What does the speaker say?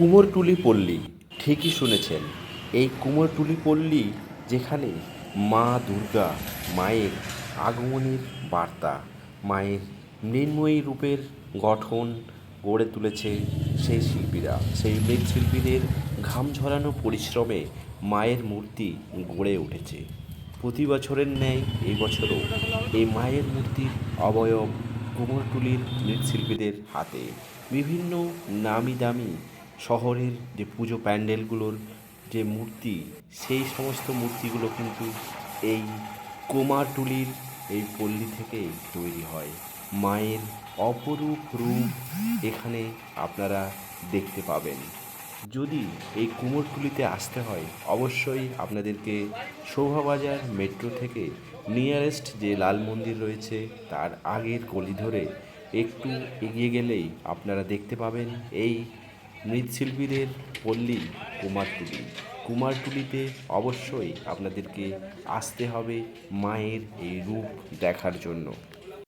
কুমোরটুলি পল্লী, ঠিকই শুনেছেন, এই কুমোরটুলি পল্লী যেখানে মা দুর্গা মায়ের আগমনের বার্তা, মায়ের মৃন্ময়ী রূপের গঠন গড়ে তুলেছে সেই শিল্পীরা। সেই মৃৎশিল্পীদের ঘাম ঝরানো পরিশ্রমে মায়ের মূর্তি গড়ে উঠেছে। প্রতি বছরের ন্যায় এই বছরও এই মায়ের মূর্তির অবয়ব কুমোরটুলির মৃৎশিল্পীদের হাতে। বিভিন্ন নামি দামি শহরের যে পুজো প্যান্ডেলগুলোর যে মূর্তি, সেই সমস্ত মূর্তিগুলো কিন্তু এই কুমারটুলির এই পল্লী থেকেই তৈরি হয়। মায়ের অপরূপ রূপ এখানে আপনারা দেখতে পাবেন। যদি এই কুমোরটুলিতে আসতে হয়, অবশ্যই আপনাদেরকে শোভাবাজার মেট্রো থেকে নিয়ারেস্ট যে লাল মন্দির রয়েছে, তার আগের গলি ধরে একটু এগিয়ে গেলেই আপনারা দেখতে পাবেন এই মৃৎশিল্পীদের পল্লী কুমারটুলি। কুমারটুলিতে অবশ্যই আপনাদেরকে আসতে হবে মায়ের এই রূপ দেখার জন্য।